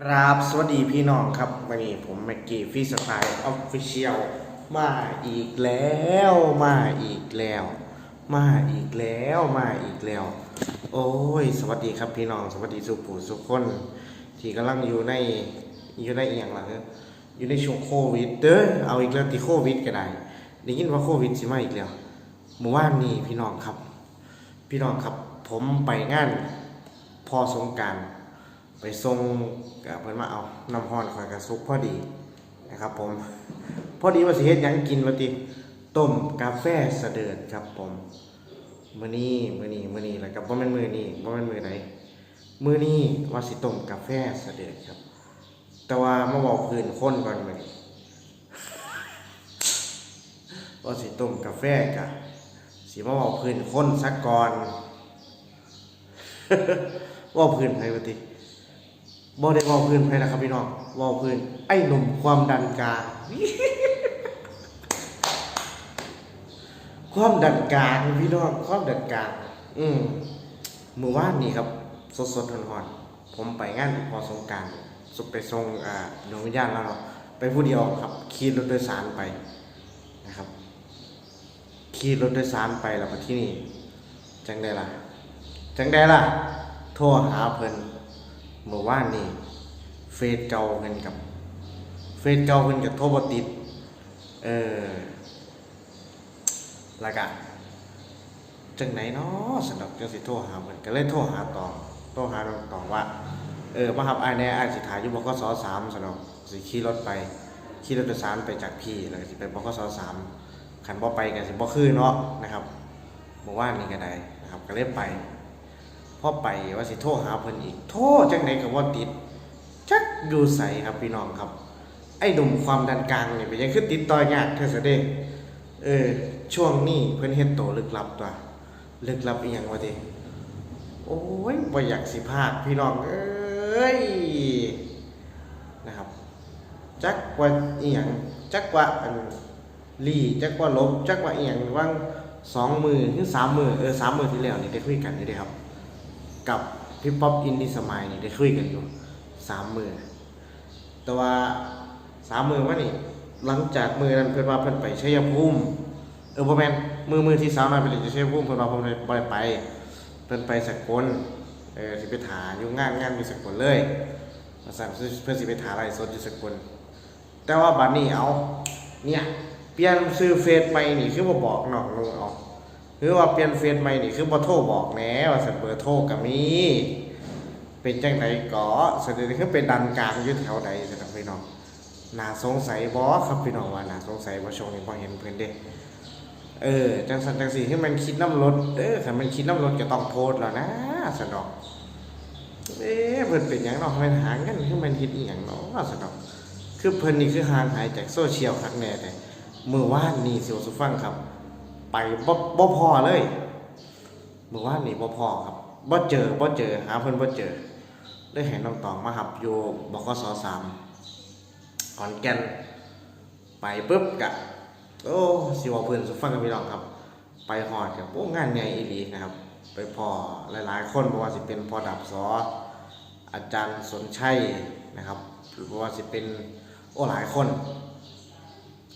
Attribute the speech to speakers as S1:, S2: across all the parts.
S1: กราบสวัสดีพี่น้องครับวันนี้ผมแม็กกี้ฟีสไตล์ออฟฟิเชียลมาอีกแล้วมาอีกแล้ว มาอีกแล้วมาอีกแล้ว โอ้ย สวัสดีครับพี่น้องสวัสดีสุผู้สุกคน ที่กำลังอยู่ในอยู่ในเอหย่างหลังอยู่ในช่วงโควิดเด้อเอาอีกแล้วติโควิดก็ได้ได้ยินว่าโควิดสิมาอีกแล้วเมื่อวานนี้พี่น้องครับ พี่น้องครับผมไปงานพอสงการ ไปส่งกับเพิ่นมาเอาน้ำห้อนคอยกระซุกพอดีนะครับ ผม พอดีว่าสิเฮ็ดหยังกินว่าติต้มกาแฟเสดิร์ดครับผมมื้อนี้มื้อนี้มื้อนี้แล้วก็บ่แม่นมื้อนี้บ่แม่นมื้อไหนมื้อนี้ว่าสิต้มกาแฟเสดิร์ดครับ แต่ว่ามาบอกพื้นคนก่อนมื้อนี้ว่าสิต้มกาแฟกะสิมาบอกพื้นคนสักก่อนว่าพื้นไผว่าติ บ่ได้เว้าพื้นไผนะครับพี่น้องเว้าพื้น ไอ้หนุ่มความดันกา ความดันกาพี่น้องความดันกาอืมมื้อวานนี้ครับ สดๆร้อนๆผมไปงานพอสงการสุดไปส่งอ่าดวงวิญญาณแล้วเนาะไปผู้เดียวครับขี่รถโดยสารไปนะครับขี่รถโดยสารไปแล้วมาที่นี่จังได้ล่ะ จังได้ล่ะ โทรหาเพิ่น เมื่อวานนี้เฟซเก่าเพิ่นกับ เฟซเก่าเพิ่นกับโทรบติดเออแล้วก็จังไหนเนาะสำหรับจังสิโทรหาเพิ่นก็เลยโทรหาต่อโทรหาน้องต่อว่า เออมารับอ้ายแหน่อ้ายสิถ่ายอยู่บกส3สำหรับสิขี่รถไปขี่รถโดยสารไปจากพี่แล้วสิไปบกส3คันบ่ไปก็สิบ่คือเนาะนะครับเมื่อวานนี้ก็ได้นะครับก็เลยไป พอไปว่าสิโทรหาเพิ่นอีก โทรจังไดก็บ่ติด จักอยู่ใสครับพี่น้องครับ ไอ้หนุ่มความดันกลางนี่เป็นยังคือติดต่อยากเท่าซะเด้เออ ช่วงนี้เพิ่นเฮ็ดโตลึกลับตัวลึกลับอีหยังวะติโอ้ยบ่อยากสิพากพี่น้องเอ้ยนะครับ จักว่าอีหยังจักว่าอันลี่จักว่าลบจักว่าอีหยังว่างสองมือถึงสามมือเออสามมือที่แล้วนี่ได้คุยกันอยู่เด้ครับ กับพี่ป๊อปอินดีสมัยนี่ได้คุยกันอยู่สามมือแต่ว่าสามมือว่านี่ หลังจากมือนั้นเพิ่นว่าเพิ่นไปชัยภูมิเออบ่แม่นมือมือที่สาวน้อยไปเล่นอยู่ชัยภูมิเพิ่นว่าเพิ่นได้ไป เพิ่นไปสกลเออสิไปถาอยู่งานงานอยู่สกลเลยว่าซั่นเพิ่นสิไปถาไลฟ์สดอยู่สกลแต่ว่าบัดนี้เอาเนี่ยเปลี่ยนชื่อเฟซใหม่นี่คือบ่บอกน้องนุ่งเอา หรือว่าเปลี่ยนเฟซใหม่นี่คือบ่โทรบอกแหน่ว่าสันเบอร์โทรก็มี เป็นจังไดก็แสดงคือเป็นดันกลางอยู่แถวใดสนับพี่น้องน่าสงสัยบ่ครับพี่น้องว่าน่าสงสัยบ่ช่วงนี้บ่เห็นเพิ่นเด้เออจังสันจังสี่คือมันคิดน้ำรถเด้อคันมันคิดน้ำรถก็ต้องโพสแล้วนะสนอกเอ๊ะเพิ่นเป็นหยังเนาะมันหาเงินคือมันเฮ็ดอีหยังเนาะสนอกคือเพิ่นนี่คือห่างหายจากโซเชียลคักแน่แต่มื้อวานนี้สิวสุฟังครับ ไปบ่บ่พอเลยเมื่อวานนี้บ่พอครับบ่เจอบ่เจอหาเพิ่นบ่เจอเลยให้น้องตองมาหับอยู่บกสสามขอนแก่นไปปุ๊บกะโอ้สิว่าเพิ่นสุฟังกับพี่น้องครับ ไปฮอดกับโอ้งานใหญ่อีหลีนะครับ ไปพอหลายๆ คนบ่ว่าสิเป็นพอดับสออาจารย์สนชัยนะครับหรือว่าสิเป็นโอ้หลายคน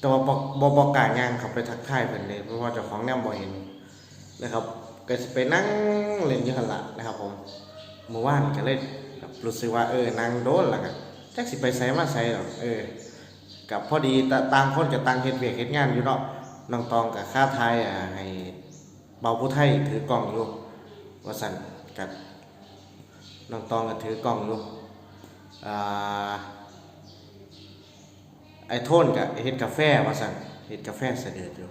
S1: แต่ว่าบ่บ่บ่กล้าย่างเข้าไปทักทายเพิ่นเลยเพราะว่าเจ้าของแนมบ่เห็นนะครับก็สิไปนั่งเล่นอยู่หั่นล่ะนะครับผมเมื่อวานก็เลยรู้สึกว่าเออนั่งโดนแล้วก็จักสิไปไสมาไสหรอกเออกับพอดีตะต่างคนก็ต่างเฮ็ดเวียกเฮ็ดงานอยู่เนาะน้องตองกับค่าไทยอ่าให้เบาผู้ไทยถือกล้องอยู่ว่าซั่นกับน้องตองก็ถือกล้องอยู่อ่า ไอ้โทนกับเฮ็ดกาแฟว่าสั่นเฮ็ดกาแฟเสด็จอยู่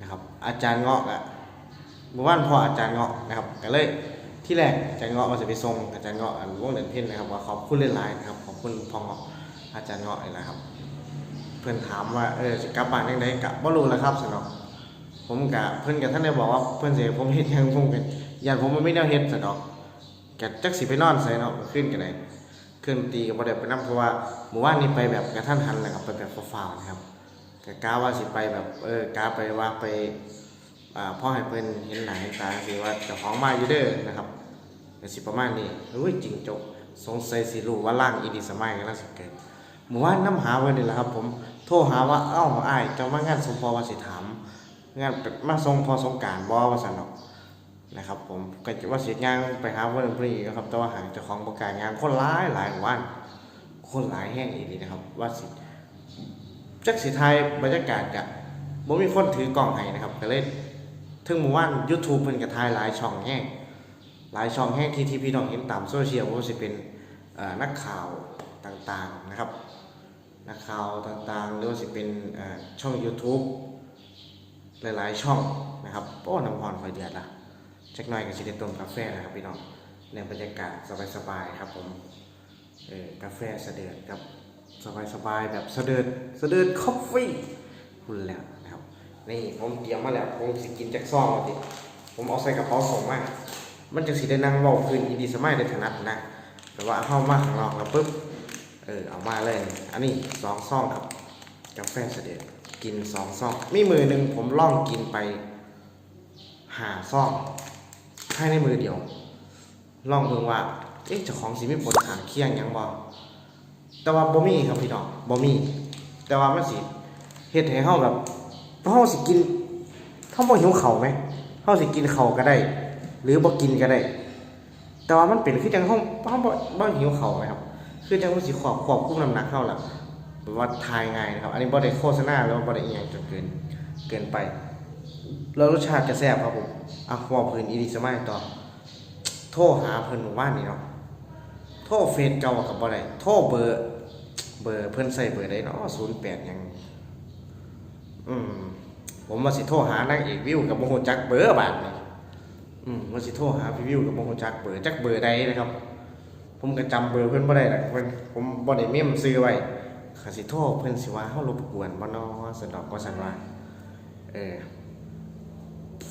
S1: นะครับ อาจารย์เงาะอะเมื่อวานพ่ออาจารย์เงาะนะครับก็เลยที่แรกอาจารย์เงาะมาจะไปส่งอาจารย์เงาะอันวงเดินเพ่นนะครับว่าขอบคุณหลายๆนะครับขอบคุณพ่อเงาะอาจารย์เงาะเลยนะครับ เพื่อนถามว่าเออสิกลับบ้านยังไงกลับบ่รู้แล้วครับสนอกผมกะเพื่อนกับท่านได้บอกว่าเพื่อนเสียผมเฮ็ดยังผมกันญาติผมมันไม่แนวเฮ็ดสนอกกจักสิไปนอนใส่เนาะขึ้นกันไหน เครื่องดนตรีก็บ่ได้ไปนํเพราะว่าหมู่บ้านนี้ไปแบบกระทันหันแหละครับไปแบบฟ้าวๆนะครับก็กะว่าสิไปแบบเออกะไปว่าไปอ่าพ่อให้เพิ่นเห็นหน้าเห็นตาสิว่าจ้าของมาอยู่เด้อนะครับก็สิประมาณนี้อุ้ยจริงจกสงสัยสิรู้ว่าร่างอีดีสมัยกำลังสิเกิดหมู่ว่านน้ำหาวันนี้แหละครับ ผมโทรหาว่าเอ้าอ้ายเจ้ามางานสมพอว่าสิถามงานมาทรงพอสงการบ่ว่าซั่นอก นะครับ ผมก็จะว่าเสิย่างไปหาวันพรีนะครับ แต่ว่าหางเจ้าของประกาศงานคนหลายหลายวัน คนหลายแห้งอีดีนะครับ ว่าสิจักสิไทยบรรยากาศกะบ่มีคนถือกล้องให้นะครับก็เลยถึงหมู่ว่าน YouTube เพิ่นก็ถ่ายหลายช่องแห้งหลายช่องแห้งที่ที่พี่น้องเห็นตามโซเชียลว่าสิเป็นนักข่าวต่างๆนะครับ นักข่าวต่างๆ หรือว่าสิเป็นช่อง YouTube หลายๆช่องนะครับโอ้น้ำพรคอยเดือดละ จักหน่อยก็สิได้ต้มกาแฟนะครับพี่น้องในบรรยากาศสบายๆครับผมเออกาแฟเสด็จครับสบายๆแบบเสด็จเสด็จคอฟฟี่คุณแล้วนะครับนี่ผมเตรียมมาแล้วผมสิกินจากซองมาติผมเอาใส่กระเป๋าส่งมามันจะสิได้นั่งเว้าพื้นอีดีสมัยได้ถนัดนะแต่ว่าเข้ามาข้างนอกแล้วปุ๊บเออเอามาเลยอันนี้สองซองครับกาแฟเสด็จกินสองซอง มีมือหนึ่งผมล่องกินไปหาซอง ภายในมือเดียว ลองเบิ่งว่า เอ๊ะเจ้าของสิมีผลขางเคียงหยังบ่แต่ว่าบ่มีครับพี่น้องบ่มี แต่ว่ามันสิเฮ็ดให้เฮาแบบเฮาสิกินเฮาบ่หิวข้าวไหมเฮาสิกินข้าวก็ได้ หรือบ่กินก็ได้ แต่ว่ามันเป็นคือจังเฮาเฮาบ่บ่หิวข้าวไหมครับ คือจังมันสิควบควบคุมน้ำหนักเฮาล่ะว่าทายง่ายนะครับ อันนี้บ่ได้โฆษณาหรือว่าบ่ได้อีหยังจนเกินเกินไป แล้วรสชาติก็แซ่บครับผมอะขอเพิ่นอีดีสมัยต่อ โทรหาเพิ่นหมู่บ้านนี่เนาะ โทรเฟซเก่ากับบ่ได้โทรเบอร์ เบอร์เพิ่นใส่เบอร์ใดเนาะ08หยัง อืม ผมว่าสิโทรหานางเอกวิวกับบ่ฮู้จักเบอร์บาดนี้อืมว่าสิโทรหาพี่วิวกับบ่ฮู้จักเบอร์จักเบอร์ใดนะครับ ผมก็จำเบอร์เพิ่นบ่ได้ละเพิ่นผมบ่ได้เมมซื้อไว้ข้าสิโทรเพิ่นสิว่าเฮารบกวนบ่นาะสนดอกว่าสันว่าเออ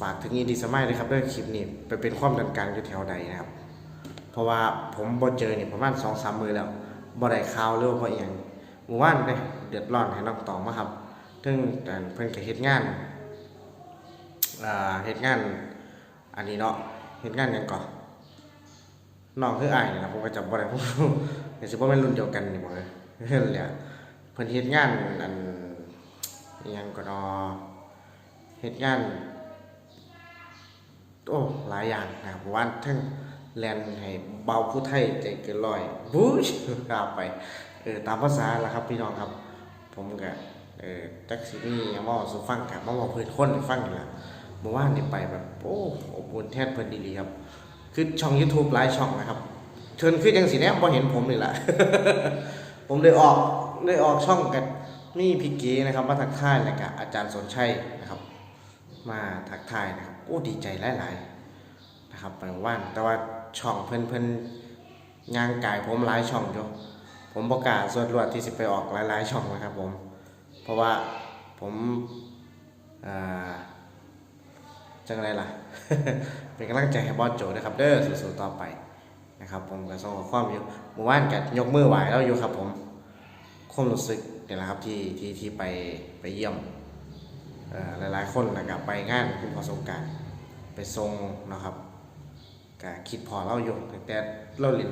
S1: ฝากถึงอีดีสมัยเลยครับเรื่องคลิปนี้ไปเป็นความดันกลางอยู่แถวใดนะครับ เพราะว่าผมบ่เจอเนี่ยประมาณ2-3มื้อแล้วบ่ได้ข่าวหรือว่าบ่อียงหมู่บ้านเด้เดือดร้อนให้น้องตองมาครับถึงแต่เพิ่นก็เฮ็ดงานอ่าเฮ็ดงาน อันนี้เนาะเฮ็ดงานยังก่อนน้องคืออ้ายนี่ล่ะผมก็จำบ่ได้ผมก็สิบ่แม่นรุ่นเดียวกันนี่บ่เอ้ยเฮ็ดแหละเพิ่นเฮ็ดงานอันยังก็เนาะเฮ็ดงาน โอ้หลายอย่างนะครับว่าทั้งแลนให้เบาผู้ไทยใจเกินร้อยบู๊ชกาไปเออตามภาษาละครับพี่น้องครับ ผมก็เออจักสิมีหยังเว้าสู่ฟังกับมาเว้าเพิ่อนคนฟังนี่ละเมื่อวานนี่ไปแบบโอ้อบอุ่นแท้เพิ่นดีๆครับ คือช่อง YouTube หลายช่องนะครับเชิญคือจังสิแนบ่เห็นผมนี่ล่ะ ผมเลยออกเลยออกช่องกันมีพี่เก๋นะครับมาทักทายแล้วก็อาจารย์สนชัยนะครับ มาทักทายนะครับ อ้ดีใจหลายๆนะครับไปว่านแต่ว่าช่องเพิ่นเพิ่นย่างกายผมหลายช่องอยู่ผมประกาศสวนรวดที่สิไปออกหลายๆช่องนะครับผม เพราะว่าผมอ่าจังไรล่ะ เป็นกำลังใจให้บอสโจนะครับเด้อสู้ๆต่อไปนะครับผมก็ส่งข้อความอยู่เมื่อวานกัยกมือไหวแล้วอยู่ครับผมความรู้สึกเนี่ยแหละครับที่ที่ที่ไปไปเยี่ยมอ่อหลายๆคนนะครับไปงานคุณพอสงการ ไปทรงนะครับก็คิดพอเราอยู่ตั้งแต่เราเล่น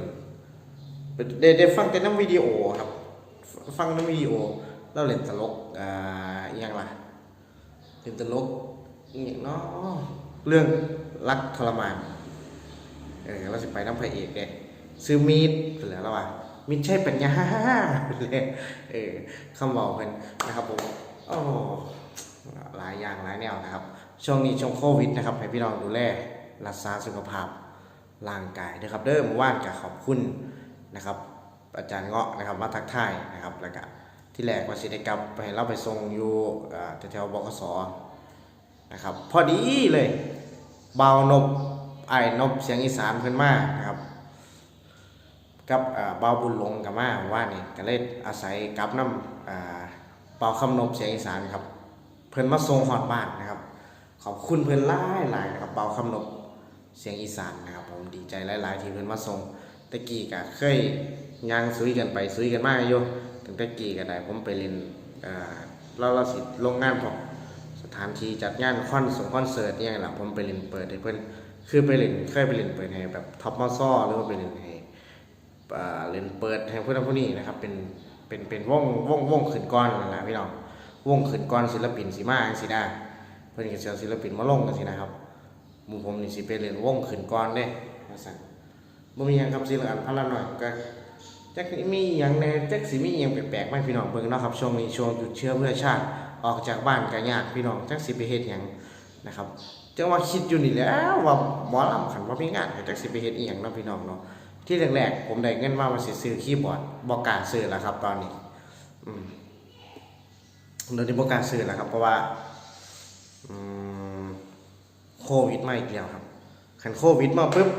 S1: ได้ได้ฟังแต่น้ำวิดีโอครับ ฟังน้ำวิดีโอเราเล่นตลกอ่าอย่างล่ะเล่นตลกอย่างเนาะเรื่องรักทรมานเออเราจะไปน้ำพระเอกเลยซื้อมีดเผื่อแล้วว่ามิดใช่ปัญญาเลยเออคำบอกเป็นนะครับผมโอ้หลายอย่างหลายแนวนะครับ ช่วงนี้ช่วงโควิดนะครับให้พี่น้องดูแลรักษาสุขภาพร่างกายนะครับเด้อเมื่อวานก็ขอบคุณนะครับ อาจารย์เงาะนะครับมาทักทายนะครับแล้วก็ที่แรกว่าสิได้กลับไปให้เราไปส่งอยู่แถวบกสนะครับ พอดีเลยเบานบไอ้นบเสียงอีสานเพิ่นมานะครับกับเบาบุญลงกับมาว่านี่ก็เลยอาศัยกับน้ำเบาคำนบเสียงอีสานครับ เพิ่นมาส่งฮอดบ้านนะครับ ขอบคุณเพิ่อนหลายหลายๆนะครับเบาคำนบเสียงอีสานนะครับผมดีใจหลายๆที่เพิ่อนมาส่งตะกี้ก็เคยย่างซุยกันไปซุยกันมาอยู่ถึงตะกี้ก็ได้ผมไปเล่นเราเราสิลงงานพวกสถานที่จัดงานคอนส่งคอนเสิร์ตเนี่ยล่ะผมไปเล่นเปิดให้เพิ่อนคือไปเล่นเคยไปเล่นเปิดให้แบบท็อปมอซ่อหรือว่าไปเล่นให้อ่าเล่นเปิดให้ผู้นั้นผู้นี้นะครับเป็นเป็นเป็นวงวงวงขึ้นก้อนนะพี่น้องวงขึ้นก้อนศิลปินสีมาจังสิได้ พิ่นก็สิเอาศิลปินมาลงกันสินะครับมูผมนี่สิไปเล่นวงขึ้นก้อนเด้ว่าซั่นบ่มีหยังครับสิเหลืออันพันละหน่อยก็จักมีหยังแน่จักสิมีหยังแปลกๆไหมพี่น้องเบิ่งเนาะครับช่วงนี้ช่วงหยุดเชื้อเพื่อชาติออกจากบ้านก็ยากพี่น้องจักสิไปเฮ็ดหยังนะครับจังว่าคิดอยู่นี่แล้วว่าหมอลำขันว่ามีงานก็จักสิไปเฮ็ดอีหยังเนาะพี่น้องเนาะที่แรกๆผมได้เงินมาว่าสิซื้อคีย์บอร์ดบ่กล้าซื้อแล้วครับ ตอนนี้ อืมเดี๋ยวนี้บ่กล้าซื้อแล้วครับเพราะว่า โควิดมาอีกแล้วครับคันโควิดมาปุ๊บ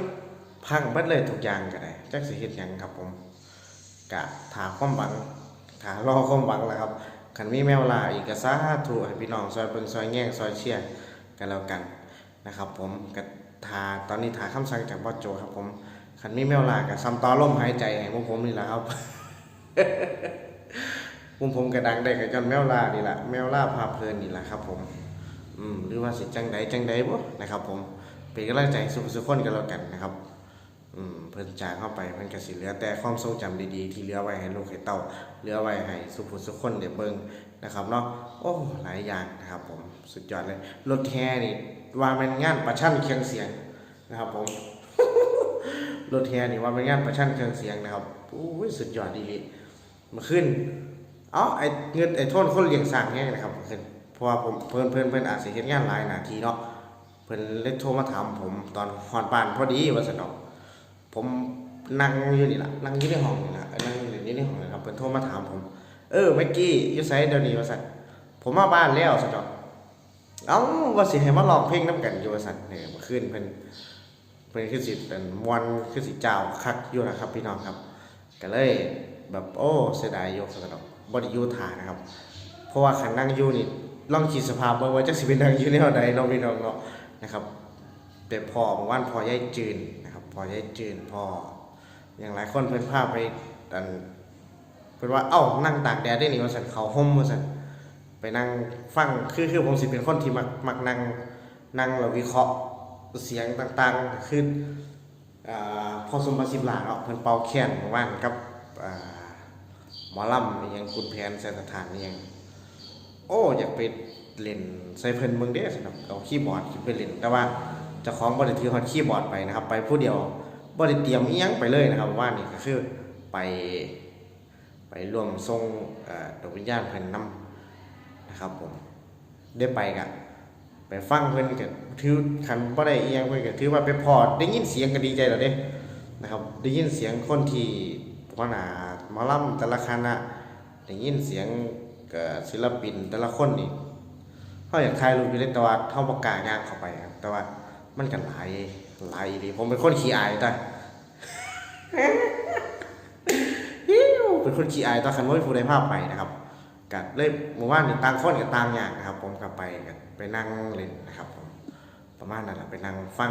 S1: พังบิดเลยทุกอย่างก็ได้จักสิเฮ็ดหยังครับผมกะถาความหวังถารอความหวังแล้วครับคันมีแมวลาอีกก็สาธุให้พี่น้องซอยเบิ่งซอยแย่งซอยเชียร์กันแล้วกันนะครับ ผมกับทาตอนนี้ทาคำสั่งจากบอสโจครับผมขันมีแมวลากับซัมต่อลมหายใจให้พวกผมนี่แหละครับพวกผมกระดังได้กับจอนแมวลานี่แหละแมวลาพาเพลินนี่แหละครับผม อืมหรือว่าสิจังใดจังใดบ่นะครับ ผมเป็นกำลังใจสุขสุขคนกันแล้วกันนะครับ อืมเพิ่นจากเข้าไปเพิ่นก็สิเหลือแต่ความทรงจำดีๆ ที่เหลือไว้ให้ลูกให้เต้าเหลือไว้ให้สุขสุขคนเดี๋ยวเบิ่งนะครับเนาะโอ้หลายอย่างนะครับ ผมสุดยอดเลยรถแห่นี่ว่ามันงานประชันเครื่องเสียงนะครับ ผมรถแห่นี่ว่าเป็นงานประชันเครื่องเสียงนะครับโอ้ยสุดยอดดีเลยมาขึ้น เอ้าไอ้เงินไอ้โทนคนเลี้ยงสร้างแห้งนะครับมาขึ้น ราะว่าผมเพิ่อนเพิ่อนเพิ่อนอาจสิเฮ็ดงานหลายหนาทีเนาะเพิ่อนเลยโทรมาถามผมตอนฮอนบ้านพอดีว่าซั่นเนาะผมนั่งอยู่นี่แหละนั่งอยู่ในห้องนี่แหละนั่งอยู่ในห้องนะครับเพิ่อนโทรมาถามผม เออเมื่อกี้ยูไสเดี๋ยวนี้ว่าซั่นผมมาบ้านแล้วซั่นอกเอ้าว่าสิให้มาร้องเพลงนํกันอยู่ว่าซั่นเนี่ยมื่อคืนเพิ่อนเพิ่อนคือสิเป็นมวนคือสิเจ้าคักอยู่นะครับ พี่น้องครับก็เลยแบบโอ้เสียดายอยู่ซั่นอกบ่ได้ยูทานะครับ เพราะว่าคันนั่งอยู่นี่ ลองคิดสภาพเบิ่งว่าจักสิเป็นนั่งอยู่แนวใดเนาะพี่น้องเนาะนะครับแต่พอเมื่อวานพอยายจืนนะครับพอยายจืนพออย่างหลายคนเพิ่นพาไปอันเพิ่นว่าเอ้านั่งตากแดดได้นี่ว่าซั่นเขาห่มว่าซั่นไปนั่งฟังคือคือผมสิเป็นคนที่มักมักนั่งนั่งแล้ววิเคราะห์เสียงต่างๆคืออ่าพอสมบัติสิบหลาเนาะเพิ่นเป่าแค้นเมื่อวานกับอ่าหมอลำอหยังคุณแผนสนสถานอหยัง โอ้อยากไปเล่นใส่เพินเบิ่งเด้สำหรับเอาคีย์บอร์ดขึ้นไปเล่นแต่ว่าเจ้าของบริถือฮอตคีย์บอร์ดไปนะครับ ไปผู้เดียวบริเตรียมอิหยังไปเลยนะครับว่านี่ก็คือไปไปรวมทรงเอ่อดวงวิญญาณเพิ่นนำนะครับผมได้ไปกะไปฟังเพิ่นก็ถือคันบ่ได้อิหยังเพิ่นก็ถือว่าไปพอได้ยินเสียงก็ดีใจแล้วเด้นะครับ ได้ยินเสียงคนที่หัวหน้ามอลำแต่ละคณะได้ยินเสียง เอ่อศิลปินแต่ละคนนี่เขาอยากถ่ายรูปอยู่เลยแต่ว่าเขาบอกกายางเข้าไปครับแต่ว่ามันกันหลายหลายดีผมเป็นคนขี้อายแต่เป็นคนขี้อายตอนคันว่าผู้ใดภาพไปนะครับกัเลยหมู่บ้านนี่ต่างคนกับต่างอย่างนะครับ ผมกลับไปกันไปนั่งเล่นนะครับผมประมาณนั้นแหละไปนั่งฟัง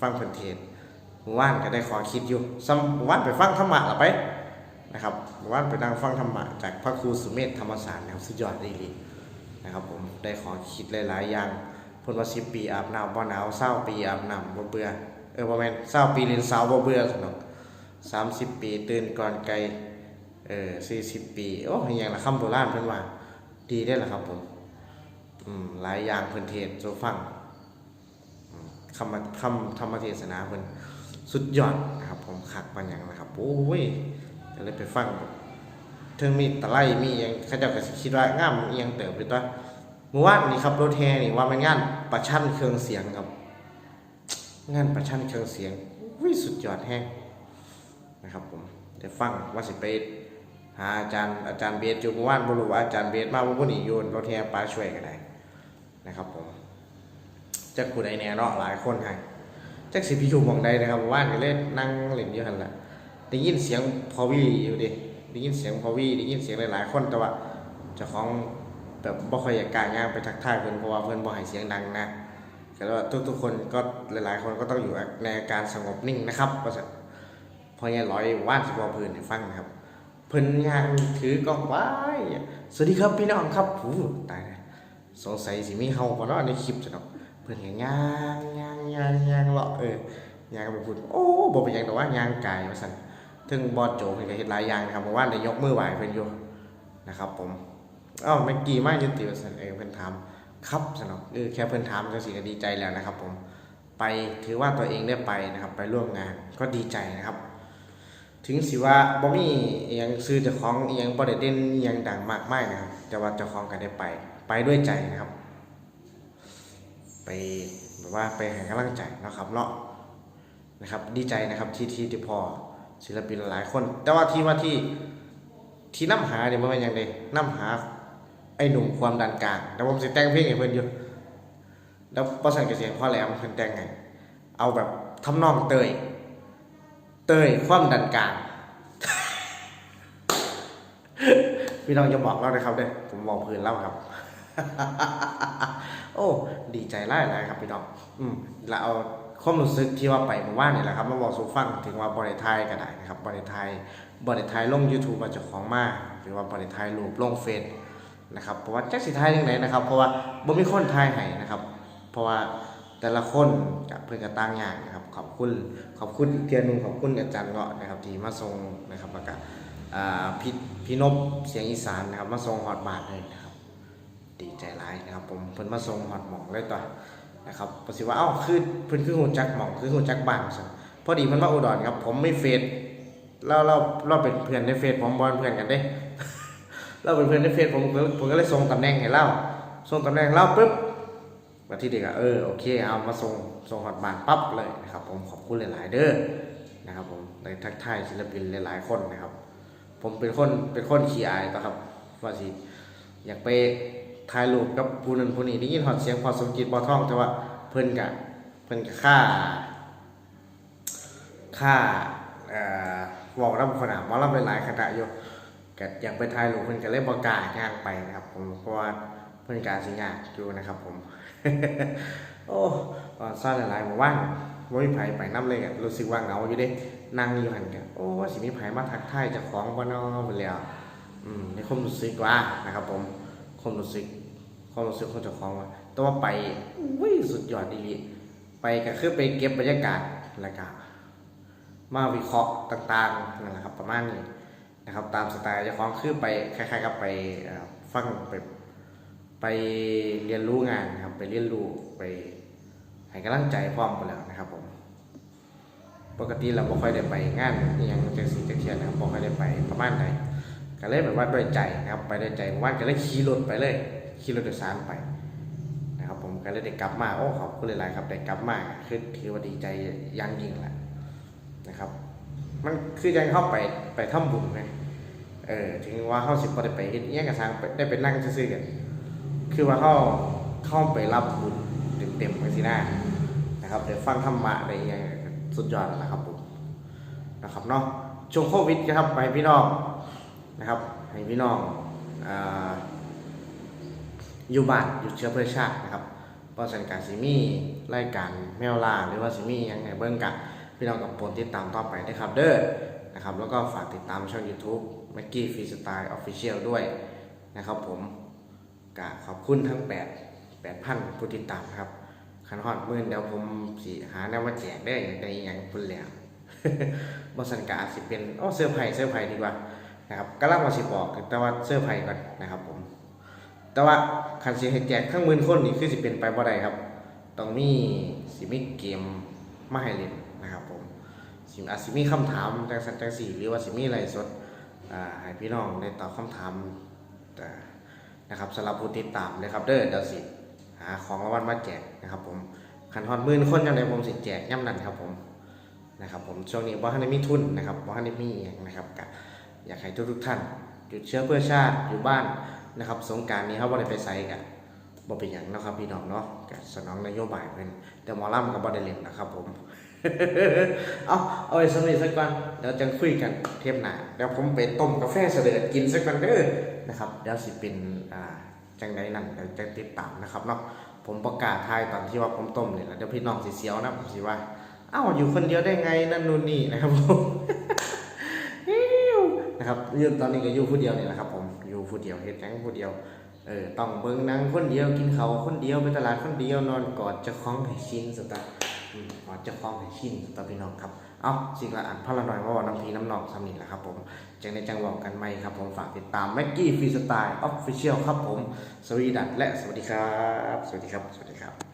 S1: ฟังเพิ่นเทศน์หมู่บ้านก็ได้ขอคิดอยู่ซ้ำหมู่บ้านไปฟังธรรมะละไป นะครับหมู่าไปนั่งฟังธรรมะจากพระครูสุเมธธรรมศาสตร์นะครับสุดยอดดีเลยนะครับผมได้ขอคิดหลายๆอย่างเพิ่นว่าสิบปีอาบน้ำบ่หนาวเศร้าปีอาบน้ำบ่เบื่อเออบ่แม่นเศร้าปีเรียนสาวบ่เบื่อสนอก30ปีตื่นก่อนไกลเออ40ปีโอ้ยอย่างละคำโบราณเพิ่นว่าดีได้ละครับผมอืมหลายอย่างเพิ่นเทศน์สู่ฟังอืมคำคำธรรมเทศนาเพิ่นสุดยอดนะครับผมคักปานหยังนะครับโอ้ย ก็เลยไปฟังถึงมีตะไลมีหยังเขาเจ้าก็สิคิดว่างามอียังเติบอยู่ตัวเมื่อวานนี่ครับรถแห่นี่ว่ามันงานประชันเครื่องเสียงครับ งานประชันเครื่องเสียงวิสุดยอดแฮงนะครับผมได้ฟังว่าสิไปหาอาจารย์อาจารย์เบสอยู่เมื่อวานบ่รู้ว่าอาจารย์เบสมาบ่นี่โยนรถแห่ปลาช่วยก็ได้นะครับผมจักผู้ใดแน่เนาะหลายคนให้จักสิพี่อยู่ม่องใดนะครับเมื่อวานก็เล่นนั่งเล่นอยู่หั่นละ ได้ยินเสียงพอวีอยู่ดิได้ยินเสียงพอวีได้ยินเสียงหลายๆคนแต่ว่าเจ้าของแบบบ่ค่อยอยากกล้าย่างไปทักทายเพิ่นเพราะว่าเพิ่นบ่ให้เสียงดังนะแต่ว่าทุกๆคนก็หลายๆ คนก็ต้องอยู่ในอาการสงบนิ่งนะครับว่าซั่นพอเนี่ยร้อยว่านสิบ่เพิ่นให้ฟังนะครับ เพิ่นย่างถือกล้องไว้สวัสดีครับพี่น้องครับหูตายสงสัยสิมีเฮาบ่เนาะในคลิปซั่นดอกเพิ่นก็ย่างย่างย่างย่างเลาะเออย่างไปพูดโอ้บ่เป็นหยังดอกว่าย่างกายว่าซั่น ถึงบอสโจเพิ่นก็เฮ็ดหลายอย่างนะครับเมื่อวานได้ยกมือไหวเพิ่นอยู่นะครับผมอ้าเมื่อกี้มายุติวสันเออเพิ่นถามครับสนองเออแค่เพิ่นถามจังซี่ก็ดีใจแล้วนะครับ ผมไปถือว่าตัวเองได้ไปนะครับ ไปร่วมงานก็ดีใจนะครับ ถึงสิว่าบ่มีอหยังซื้อเจ้าของอหยังบ่ได้เด่นอหยังดังมากมายนะครับแต่ว่าเจ้าของก็ได้ไป ไปด้วยใจนะครับ ไปแบบว่าไปให้กำลังใจนะครับเนาะนะครับ ดีใจนะครับที่ที่ที่พอ ศิลปินหลายคน แต่ว่าที่ว่าที่ที่น้ำหาเนี่ยมันเป็นยังไงน้ำหา ไอ้หนุ่มความดันกลางแต่ผมสิแต่งเพลงให้เพิ่อนอยู่แล้วประสานกับเสียงพ่อแหลมเพิ่นแต่งไงเอาแบบทำนองเตย เตยความดันกลางพี่น้องจะบอกเราเลยครับเด้ผมบอกพื้นแล้วครับ โอ้ ดีใจไล่เลยครับพี่น้อง อืมแล้วเอา ความรู้สึกที่ว่าไปเมื่อวานนี่แหละครับมาบอกสู่ฟังถึงว่าบริไทยก็ได้นะครับบริไทยบริไทยลง YouTube มาเจากของมาหรือว่าบริไทยรูปลงเฟซนะครับเพราะว่าแจ็คสิไทยยังไงนะครับ เพราะว่าบ่มีคนไทยให้นะครับ เพราะว่าแต่ละคนกับเพื่อนกับต่างอย่างนะครับ ขอบคุณขอบคุณอีกเทียนหนึงขอบคุณอาจารย์เงาะนะครับที่มาส่งนะครับแล้วก็อ่าพี่พี่นบเสียงอีสานนะครับมาส่งฮอตบาทเลยนะครับดีใจหลายนะครับผมเพิ่นมาส่งฮอตหมองเลยตัว นะครับปสิว่าเอ้าคือเพิ่นคือหูจักหมองคือหูจักบ้านซั่นพอดีเพิ่นมาอุดรครับ ผมไม่เฟซเราเราเราเป็นเพื่อนในเฟซผมบ่เป็นเพื่อนกันเด้ เราเป็นเพื่อนในเฟซผมผมก็เลยส่งตำแหน่งให้เราส่งตำแหน่งเราปุ๊บมาที่เด็กอะเออโอเคเอามาส่งส่งฮอตบ้านปั๊บเลยนะครับ ผมขอบคุณหลาย ๆ เด้อนะครับผมในทักทายศิลปินหลาย ๆ คนนะครับ ผมเป็นคนเป็นคนขี้อายต่อครับว่าสิอยากไป ถ่ายรูปกับผู้นั้นผู้นี้ได้ยินหอดเสียงพอสมจิตบอท่องแต่ว่าเพิ่นกะเพิ่นกะค่าค่าเอ่อบอกรับขนาดว่าเราเป็นหลายคณะอยู่ก็อยากไปถ่ายรูปเพิ่นก็เลยบ่กล้าย่างไปนะครับ ผมเพราะว่าเพิ่นกาสิยากอยู่นะครับ ผม โอ้ตอนซ่อนหลายๆหมู่บ้านบ่มีไผไปนํเลยอะรู้สึกว่าเหงาอยู่เด้นั่งอยู่หันกันโอ้ว่าสิมีไผมาทักทายจ้าของบ่เนาะพุ่นแล้วอืมในความรู้สึกว่านะครับ ผมความรู้สึก ความรู้สึกของเจ้าของว่าแต่ว่าไปอุ้ยสุดยอดดีไปก็คือไปเก็บบรรยากาศแล้วก็มาวิเคราะห์ต่างๆนั่นแหละครับ ประมาณนี้นะครับ ตามสไตล์เจ้าของคือไปคล้ายๆกับไปฟังไปไปเรียนรู้งานนะครับ ไปเรียนรู้ไปให้กำลังใจพร้อมไปแล้วนะครับผมปกติเราบ่ค่อยได้ไปงานอหย่างจังสีจังเทียนนะครับบ่ค่อยได้ไปประมาณไหนก็เลยแบบว่าด้วยใจนะครับ ไปด้วยใจว่านก็เลยขี่รถไปเลย ขี่รถโดยสารไปนะครับผมก็เลยได้กลับมาโอ้ขอบคุณหลายๆครับได้กลับมาคือถือว่าดีใจยังยิ่งแหละนะครับ มันคือยังเข้าไปไปทำบุญไงเออถึงว่าเข้าสิบพอได้ไปเฮ็ดอิหยังกระซังได้ไปนั่งซื่อๆกันคือว่าเข้าเข้าไปรับบุญเต็มๆไปสิหน้านะครับเดี๋ยวฟังธรรมะอะไรอย่างเงี้ยสุดยอดแล้วนะครับผมนะครับเนาะช่วงโควิดนะครับไปพี่น้องนะครับให้พี่น้องอ่า อยู่บ้านอยู่เชื้อเพื่อชาตินะครับเพราะสันการสิมีรายการแมวลาหรือว่าสิมีหยังไงเบิ้งกันพี่น้องกับผลติดตามต่อไปนะครับเด้อนะครับแล้วก็ฝากติดตามช่อง YouTube m a c k i e Freestyle Official ด้วยนะครับผมกะขอบคุณทั้ง 8 8,000 ผู้ติดตามครับขันฮอดมื่นเดี๋ยวผมสิหาแนวมาแจกได้ในอย่างพุ่นแล้วบสันกอาจสิเป็นโอ้เสื้อร์ไผ่เสื้อร์ไผ่ดีกว่านะครับก็เล่ามาสิบอกแต่ว่าเสื้อร์ไผ่ก่อนนะครับผม แต่ว่าคันสิให้แจกทั้งหมื่นคนนี่คือสิเป็นไปบ่ได้ครับต้องมีสิมีเกมมาให้เล่นนะครับผมสิอาจสิมีคำถามจังสันจังสี่หรือว่าสิมีอะไรสดอ่าให้พี่น้องได้ตอบคำถามนะครับสำหรับผู้ติดตามนะครับเด้อเดี๋ยวสิหาของรางวัลมาแจกนะครับ ผมคันฮอดหมื่นคนยังไงผมสิแจกย่ำนั่นครับผมนะครับ ผมช่วงนี้บ่ทันได้มีทุนนะครับบ่ทันได้มีนะครับกะอยากให้ทุกทุกท่านหยุดเชื้อเพื่อชาติอยู่บ้าน นะครับสงการนี้เขาบ่ได้ไปไสกันบ่เป็นหยังเนาะครับพี่น้องเนาะก็สนองนโยบายเพิ่นแต่หมอล่ำก็บ่ได้เล่นนะครับผม เอาเอาไว้สำเร็จสักก่อนเดี๋ยวจะคุยกันเทปหน้าเดี๋ยวผมไปต้มกาแฟเสด็จกินสักก่อนเด้อนะครับเดี๋ยวสิเป็นอ่าจังใดนั่นเดี๋ยวจะติดตามนะครับเนาะผมประกาศทายตอนที่ว่าผมต้มนี่แหละเดี๋ยวพี่น้องสิเสียวนะผมสิว่าเอ้าอยู่คนเดียวได้ไงนั่นนู่นนี่นะครับผมนะครับยืนตอนนี้ก็อยู่ผู้เดียวนี่แหละครับผม ผู้เดียวเฮ็ดหยังผู้เดียวเออต้องเบิ่งหนังคนเดียวกินข้าวคนเดียวไปตลาดคนเดียวนอนกอดเจ้าของให้ชินสตาร์อืมกอดเจ้าของให้ชินสตาร์พี่น้องครับ เอาสิ่งละอันพละหน่อยว่าน้ำพีน้ำนองสำนีแหละครับผม จังในจังหวะกันไหมครับผม ฝากติดตามแม็กกี้ฟรีสไตล์ออฟฟิเชียลครับผม สวีดัตและสวัสดีครับ สวัสดีครับ สวัสดีครับ